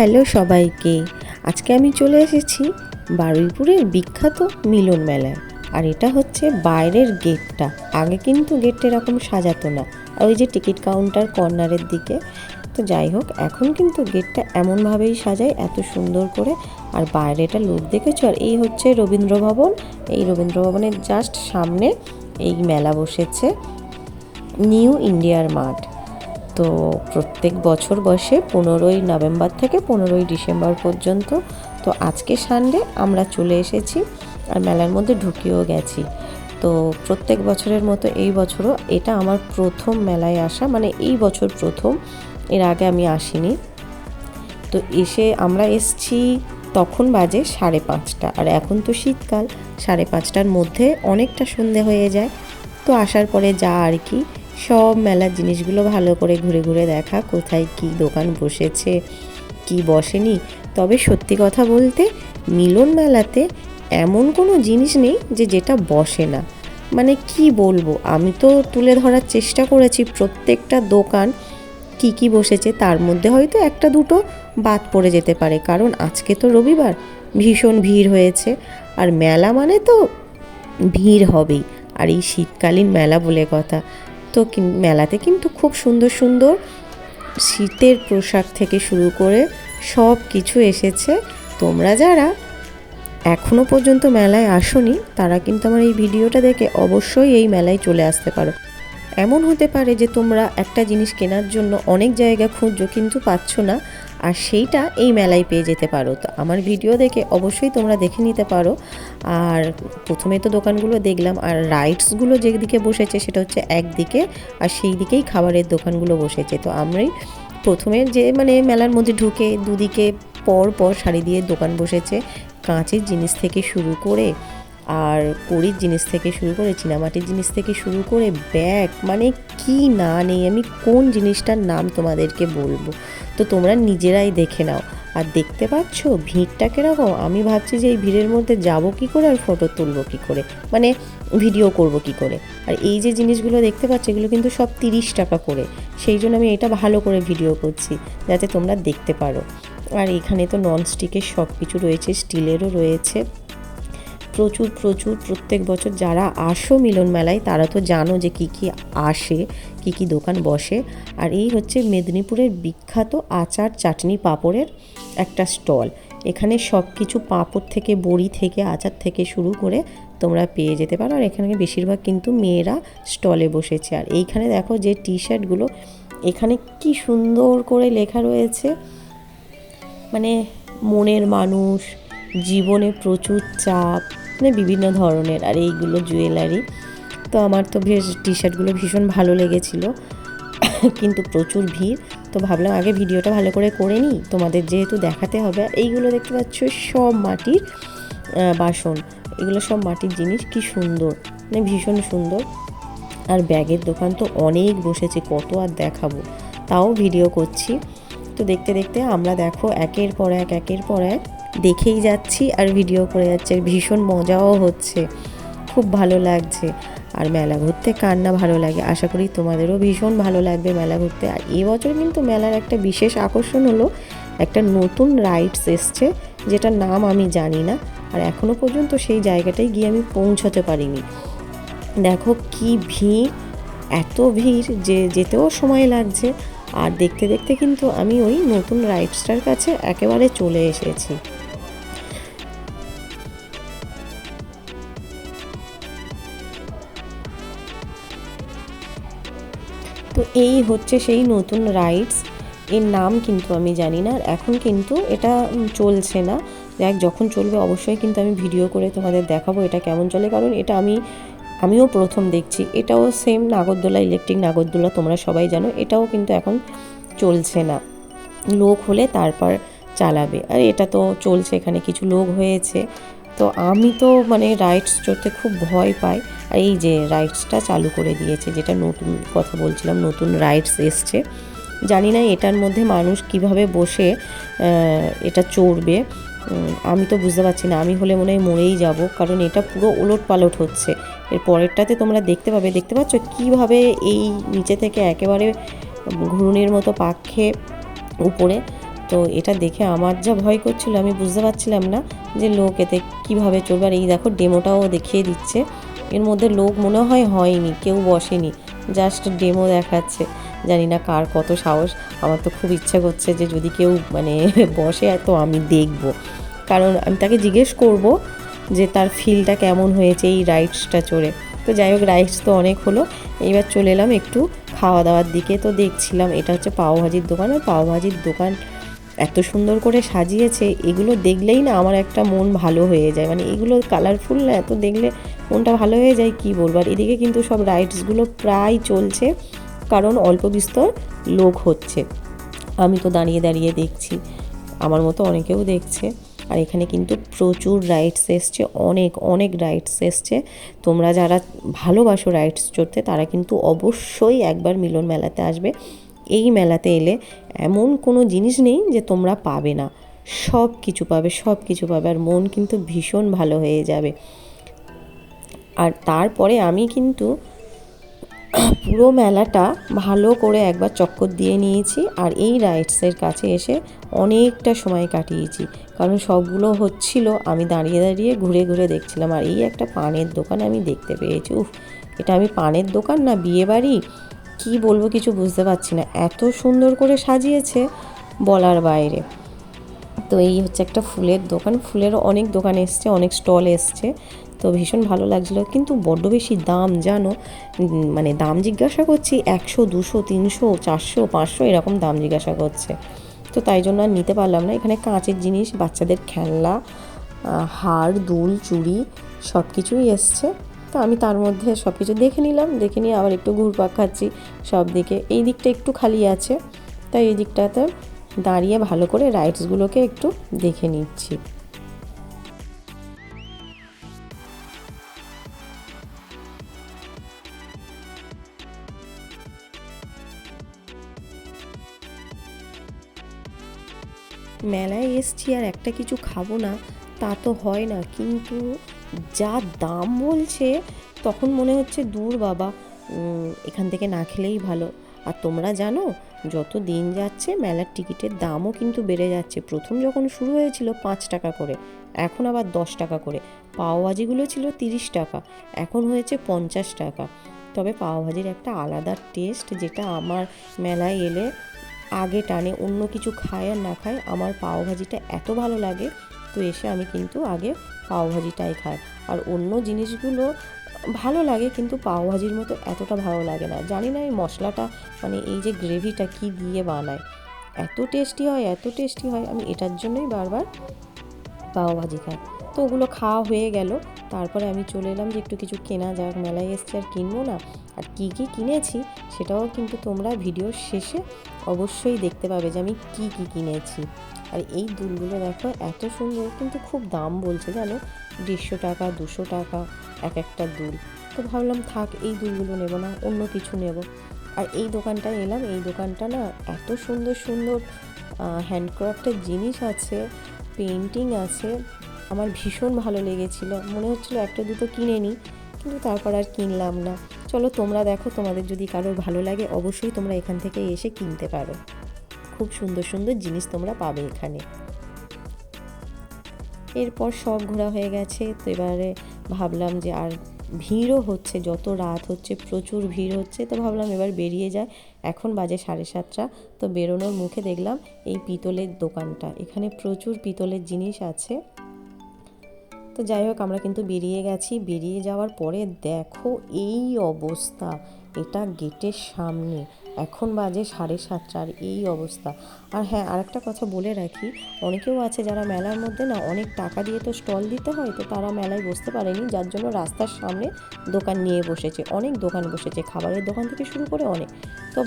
Hello সবাইকে। আজকে আমি চলে এসেছি বারুইপুরের বিখ্যাত মিলন মেলায়। আর এটা হচ্ছে বাইরের গেটটা। আগে কিন্তু গেটটা এরকম সাজাতো না। আর ওই যে টিকিট কাউন্টার কর্নারের দিকে। তো যাই হোক, এখন কিন্তু গেটটা এমনভাবেই সাজায়, এত সুন্দর করে। আর বাইরেটা লুক দেখেছ? আর এই হচ্ছে রবীন্দ্র ভবন। এই রবীন্দ্র ভবনের জাস্ট সামনে এই মেলা বসেছে। নিউ ইন্ডিয়ার মাঠ। তো প্রত্যেক বছর বসে পনেরোই নভেম্বর থেকে পনেরোই ডিসেম্বর পর্যন্ত। তো আজকে সানডে আমরা চলে এসেছি আর মেলার মধ্যে ঢুকিয়েও গেছি। তো প্রত্যেক বছরের মতো এই বছরও এটা আমার প্রথম মেলায় আসা মানে এই বছর প্রথম, এর আগে আমি আসিনি। তো এসে আমরা এসছি তখন বাজে সাড়ে পাঁচটা আর এখন তো শীতকাল, সাড়ে পাঁচটার মধ্যে অনেকটা সন্ধে হয়ে যায়। তো আসার পরে যা আর কি সব মেলার জিনিসগুলো ভালো করে ঘুরে ঘুরে দেখা, কোথায় কি দোকান বসেছে, কি বসেনি। তবে সত্যি কথা বলতে, মিলন মেলাতে এমন কোনো জিনিস নেই যে যেটা বসে না। মানে কি বলব, আমি তো তুলে ধরার চেষ্টা করেছি প্রত্যেকটা দোকান কি কি বসেছে, তার মধ্যে হয়তো একটা দুটো বাদ পড়ে যেতে পারে। কারণ আজকে তো রবিবার, ভীষণ ভিড় হয়েছে। আর মেলা মানে তো ভিড় হবেই। আর এই শীতকালীন মেলা বলে কথা। তো মেলাতে কিন্তু খুব সুন্দর সুন্দর শীতের পোশাক থেকে শুরু করে সব কিছু এসেছে। তোমরা যারা এখনও পর্যন্ত মেলায় আসনি, তারা কিন্তু আমার এই ভিডিওটা দেখে অবশ্যই এই মেলায় চলে আসতে পারো। এমন হতে পারে যে তোমরা একটা জিনিস কেনার জন্য অনেক জায়গা খুঁজছো কিন্তু পাচ্ছ না। আর সেইটা এই মেলায় পেয়ে যেতে পারো। তো আমার ভিডিও দেখে অবশ্যই তোমরা দেখে নিতে পারো। আর প্রথমে তো দোকানগুলো দেখলাম, আর রাইডসগুলো যেদিকে বসেছে সেটা হচ্ছে একদিকে, আর সেই দিকেই খাবারের দোকানগুলো বসেছে। তো আমরাই প্রথমে যে মানে মেলার মধ্যে ঢুকে দুদিকে পর পর শাড়ি দিয়ে দোকান বসেছে, কাঁচের জিনিস থেকে শুরু করে আর কড়ির জিনিস থেকে শুরু করে, চীনামাটির জিনিস থেকে শুরু করে, ব্যাগ মানে কি না নেই, আমি কোন জিনিসটার নাম তোমাদেরকে বলব? তো তোমরা নিজেরাই দেখে নাও। আর দেখতে পাচ্ছ, ভিড়টা কীরকম? আমি ভাবছি যে এই ভিড়ের মধ্যে যাব কি করে আর ফটো তুলবো কি করে? মানে ভিডিও করব কি করে? আর এই যে জিনিসগুলো দেখতে পাচ্ছ, এগুলো কিন্তু সব তিরিশ টাকা করে। সেই জন্য আমি এটা ভালো করে ভিডিও করছি, যাতে তোমরা দেখতে পারো। আর এখানে তো ননস্টিকের সব কিছু রয়েছে স্টিলেরও রয়েছে। প্রচুর প্রচুর প্রত্যেক বছর যারা আসো মিলন মেলায়, তারা তো জানো যে কি কি আসে, কি কি দোকান বসে। আর এই হচ্ছে মেদিনীপুরের বিখ্যাত আচার চাটনি পাঁপড়ের একটা স্টল। এখানে সব কিছু পাঁপড় থেকে, বড়ি থেকে, আচার থেকে শুরু করে তোমরা পেয়ে যেতে পারো। আর এখানে বেশিরভাগ কিন্তু মেয়েরা স্টলে বসেছে। আর এইখানে দেখো যে টি শার্টগুলো এখানে কি সুন্দর করে লেখা রয়েছে। মানে মনের মানুষ, জীবনে প্রচুর চাপ মানে বিভিন্ন ধরনের, আর এইগুলো জুয়েলারি তো আমার তো বেশ টি শার্টগুলো ভীষণ ভালো লেগেছিল। কিন্তু প্রচুর ভিড়। তো ভাবলাম আগে ভিডিওটা ভালো করে করে নিই। তোমাদের যেহেতু দেখাতে হবে, আর এইগুলো দেখতে পাচ্ছ সব মাটির বাসন। এগুলো সব মাটির জিনিস, কি সুন্দর। মানে ভীষণ সুন্দর। আর ব্যাগের দোকান তো অনেক বসেছে, কত আর দেখাবো। তাও ভিডিও করছি। তো দেখতে দেখতে আমরা দেখো, একের পর এক, একের পর এক দেখেই যাচ্ছি আর ভিডিও করে যাচ্ছে। ভীষণ মজাও হচ্ছে। খুব ভালো লাগছে। আর মেলা ঘুরতে কার না ভালো লাগে? আশা করি তোমাদেরও ভীষণ ভালো লাগবে মেলা ঘুরতে। আর এবছর কিন্তু মেলার একটা বিশেষ আকর্ষণ হলো, একটা নতুন রাইডস এসছে, যেটার নাম আমি জানি না। আর এখনও পর্যন্ত সেই জায়গাটায় গিয়ে আমি পৌঁছতে পারিনি। দেখো কি ভিড়, এত ভিড় যে যেতেও সময় লাগছে। আর দেখতে দেখতে কিন্তু আমি ওই নতুন রাইডসটার কাছে একেবারে চলে এসেছি। তো এই হচ্ছে সেই নতুন রাইডস এর নাম কিন্তু আমি জানি না। এখন কিন্তু এটা চলছে না। দেখ, যখন চলবে অবশ্যই কিন্তু আমি ভিডিও করে তোমাদের দেখাবো এটা কেমন চলে। কারণ এটা আমি, আমিও প্রথম দেখছি। এটাও সেম নাগরদোলা ইলেকট্রিক নাগরদোলা, তোমরা সবাই জানো। এটাও কিন্তু এখন চলছে না। লোক হলে তারপর চালাবে। আর এটা তো চলছে এখানে। কিছু লোক হয়েছে। তো আমি তো মানে রাইডস চড়তে খুব ভয় পাই। আর এই যে রাইডসটা চালু করে দিয়েছে, যেটা নতুন কথা বলছিলাম, নতুন রাইডস এসছে। জানি না এটার মধ্যে মানুষ কীভাবে বসে এটা চড়বে। আমি তো বুঝতে পারছি না। আমি হলে মনে হয় মরেই যাব, কারণ এটা পুরো ওলট পালট হচ্ছে। এর পরেরটাতে তোমরা দেখতে পাবে, দেখতে পাচ্ছ কীভাবে এই নিচে থেকে একেবারে ঘূর্ণির মতো পাক উপরে তো এটা দেখে আমার যা ভয় করছিল, আমি বুঝতে পারছিলাম না যে লোক এতে কীভাবে চলবে। আর এই দেখো ডেমোটাও দেখিয়ে দিচ্ছে। এর মধ্যে লোক মনে হয় হয়নি, কেউ বসেনি। জাস্ট ডেমো দেখাচ্ছে। জানি না কার কত সাহস। আমার তো খুব ইচ্ছা করছে যে যদি কেউ মানে বসে, তো আমি দেখব। কারণ আমি তাকে জিজ্ঞেস করব যে তার ফিলটা কেমন হয়েছে এই রাইডসটা চড়ে। তো যাই হোক রাইডস তো অনেক হলো। এইবার চলে এলাম একটু খাওয়া দাওয়ার দিকে। তো দেখছিলাম এটা হচ্ছে পাওভাজির দোকান। আর পাওভাজির দোকান এত সুন্দর করে সাজিয়েছে, এগুলো দেখলেই না আমার একটা মন ভালো হয়ে যায়। মানে এগুলো কালারফুল না, এত দেখলে মনটা ভালো হয়ে যায়, কি বলব? আর এদিকে কিন্তু সব রাইডসগুলো প্রায় চলছে, কারণ অল্প বিস্তর লোক হচ্ছে। আমি তো দাঁড়িয়ে দাঁড়িয়ে দেখছি, আমার মতো অনেকেও দেখছে। আর এখানে কিন্তু প্রচুর রাইডস এসছে, অনেক অনেক রাইডস এসছে। তোমরা যারা ভালোবাসো রাইডস চড়তে, তারা কিন্তু অবশ্যই একবার মিলন মেলাতে আসবে। এই মেলাতে এলে এমন কোনো জিনিস নেই যে তোমরা পাবে না। সব কিছু পাবে, সব কিছু পাবে আর মন কিন্তু ভীষণ ভালো হয়ে যাবে। আর তারপরে আমি কিন্তু পুরো মেলাটা ভালো করে একবার চক্কর দিয়ে নিয়েছি আর এই রাইডসের কাছে এসে অনেকটা সময় কাটিয়েছি। কারণ সবগুলো হচ্ছিল, আমি দাঁড়িয়ে দাঁড়িয়ে ঘুরে ঘুরে দেখছিলাম আর এই একটা পানের দোকান আমি দেখতে পেয়েছি। উফ, এটা আমি পানের দোকান না বিয়ে বাড়ি কী বলব কিছু বুঝতে পারছি না। এত সুন্দর করে সাজিয়েছে বলার বাইরে। তো এই হচ্ছে একটা ফুলের দোকান। ফুলের অনেক দোকান এসছে, অনেক স্টল এসছে। তো ভীষণ ভালো লাগছিল। কিন্তু বড্ড বেশি দাম, জানো? মানে দাম জিজ্ঞাসা করছি, একশো, দুশো, তিনশো, চারশো, পাঁচশো এরকম দাম জিজ্ঞাসা করছে। তো তাই জন্য আর নিতে পারলাম না। এখানে কাঁচের জিনিস, বাচ্চাদের খেলনা হার, দুল, চুড়ি সব কিছুই এসছে। তো আমি তার মধ্যে সব কিছু দেখে নিলাম, দেখে নিয়ে আবার একটু ঘুরপাক খাচ্ছি সব দিকে। এই দিকটা একটু খালি আছে, তাই এই দিকটাতে দাঁড়িয়ে ভালো করে রাইডসগুলোকে একটু দেখে নিচ্ছি। মেলায় এসছি আর একটা কিছু খাব না, তা তো হয় না, কিন্তু যা দাম বলছে, তখন মনে হচ্ছে, দূর বাবা এখান থেকে না খেলেই ভালো। আর তোমরা জানো, যত দিন যাচ্ছে, মেলার টিকিটের দামও কিন্তু বেড়ে যাচ্ছে। প্রথম যখন শুরু হয়েছিল পাঁচ টাকা করে, এখন আবার দশ টাকা করে। পাওভাজিগুলো ছিল তিরিশ টাকা, এখন হয়েছে পঞ্চাশ টাকা। তবে পাওভাজির একটা আলাদা টেস্ট, যেটা আমার মেলায় এলে আগে টানে, অন্য কিছু খায় আর না খায়, আমার পাওভাজিটা এত ভালো লাগে, তো এসে আমি কিন্তু আগে পাওভাজিটাই খাই আর অন্য জিনিসগুলো ভালো লাগে, কিন্তু পাওভাজির মতো এতটা ভালো লাগে না। জানি না এই মশলাটা মানে এই যে গ্রেভিটা কি দিয়ে বানায়। এত টেস্টি হয়, এত টেস্টি হয়, আমি এটার জন্যই বারবার পাওভাজি খাই। তো ওগুলো খাওয়া হয়ে গেল। তারপরে আমি চলে এলাম যে একটু কিছু কেনা যাক, মেলায় এসছে আর কিনবো না। আর কী কী কিনেছি সেটাও কিন্তু তোমরা ভিডিওর শেষে অবশ্যই দেখতে পাবে যে আমি কী কী কিনেছি। আর এই দুলগুলো দেখো, এত সুন্দর, কিন্তু খুব দাম বলছে, জানো? দেড়শো টাকা, দুশো টাকা, এক একটা দুল। তো ভাবলাম, থাক, এই দুলগুলো নেব না, অন্য কিছু নেব। আর এই দোকানটায় এলাম, এই দোকানটা না এত সুন্দর সুন্দর হ্যান্ডক্রাফটের জিনিস আছে পেন্টিং আছে। আমার ভীষণ ভালো লেগেছিলো। মনে হচ্ছিল একটা দুটো কিনে নিই, কিন্তু তারপর আর কিনলাম না। চলো, তোমরা দেখো, তোমাদের যদি কারোর ভালো লাগে, অবশ্যই তোমরা এখান থেকে এসে কিনতে পারো। খুব সুন্দর সুন্দর জিনিস তোমরা পাবে এখানে। এরপর সব ঘোরা হয়ে গেছে, তো এবারে ভাবলাম যে আর ভিড়ও হচ্ছে, যত রাত হচ্ছে, প্রচুর ভিড় হচ্ছে, তো ভাবলাম এবার বেরিয়ে যায় এখন বাজে সাড়ে সাতটা, তো বেরোনোর মুখে দেখলাম এই পিতলের দোকানটা, এখানে প্রচুর পিতলের জিনিস আছে। তো যাই হোক, আমরা কিন্তু বেরিয়ে গেছি, বেরিয়ে যাওয়ার পরে দেখো এই অবস্থা, এটা গেটের সামনে। এখন বাজে সাড়ে সাতটার এই অবস্থা। আর হ্যাঁ আরেকটা কথা বলে রাখি, অনেকেও আছে যারা মেলার মধ্যে না অনেক টাকা দিয়ে তো স্টল দিতে হয়, তো তারা মেলায় বসতে পারেনি, যার জন্য রাস্তার সামনে দোকান নিয়ে বসেছে, অনেক দোকান বসেছে, খাবারের দোকান থেকে শুরু করে অনেক। তো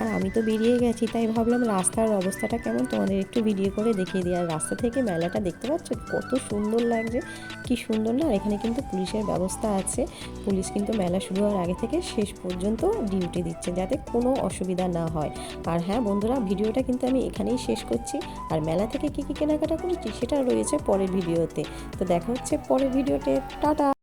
আর আমি তো বেরিয়ে গেছি, তাই ভাবলাম রাস্তার অবস্থাটা কেমন? তোমাদের একটু ভিডিও করে দেখিয়ে দিই। আর রাস্তা থেকে মেলাটা দেখতে পাচ্ছ? কত সুন্দর লাগছে। কি সুন্দর না? এখানে কিন্তু পুলিশের ব্যবস্থা আছে। পুলিশ কিন্তু মেলা শুরু হওয়ার আগে থেকে শেষ পর্যন্ত ডিউটি দিচ্ছে, যাতে কোনো অসুবিধা না হয়। আর হ্যাঁ বন্ধুরা ভিডিওটা কিন্তু আমি এখানেই শেষ করছি। আর মেলা থেকে কী কী কেনাকাটা করেছি, সেটা রয়েছে পরের ভিডিওতে তো দেখা হচ্ছে পরের ভিডিওতে টাটা!